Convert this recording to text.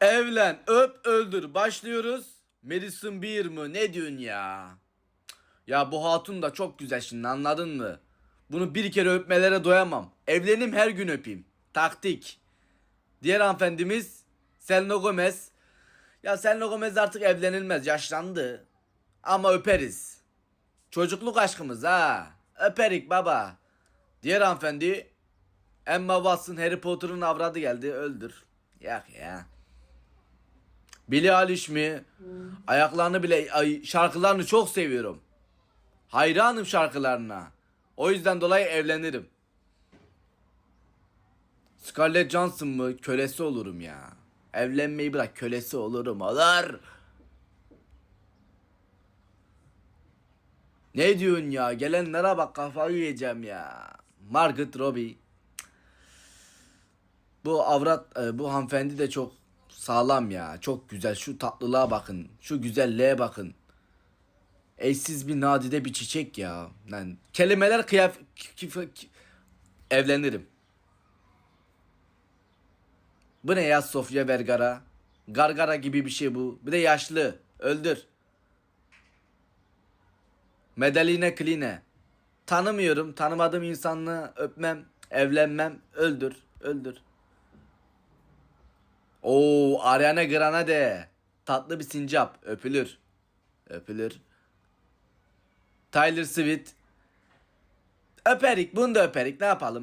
Evlen, öp, öldür. Başlıyoruz. Madison Beer mı? Ne diyorsun ya? Ya bu hatun da çok güzel şimdi anladın mı? Bunu bir kere öpmelere doyamam. Evlenim her gün öpeyim. Taktik. Diğer hanımefendimiz Selena Gomez. Ya Selena Gomez artık evlenilmez. Yaşlandı. Ama öperiz. Çocukluk aşkımız ha. Öperik baba. Diğer hanımefendi Emma Watson Harry Potter'ın avradı geldi. Öldür. Yak ya. Billie Eilish mi? Ayaklarını bile ay, şarkılarını çok seviyorum. Hayranım şarkılarına. O yüzden dolayı evlenirim. Scarlett Johansson mı? Kölesi olurum ya. Evlenmeyi bırak kölesi olurum. Olur. Ne diyorsun ya? Gelenlere bak kafayı yiyeceğim ya. Margaret Robbie. Bu avrat e, bu hanımefendi de çok sağlam ya. Çok güzel. Şu tatlılığa bakın. Şu güzelliğe bakın. Eşsiz bir nadide bir çiçek ya. Yani kelimeler kıyaf evlenirim. Bu ne ya Sofia Vergara? Gargara gibi bir şey bu. Bir de yaşlı. Öldür. Medaline Kline. Tanımıyorum. Tanımadığım insanla öpmem. Evlenmem. Öldür. Öldür. Oo Ariana Grande. Tatlı bir sincap. Öpülür. Öpülür. Tyler Swift. Öperik. Bunu da öperik. Ne yapalım?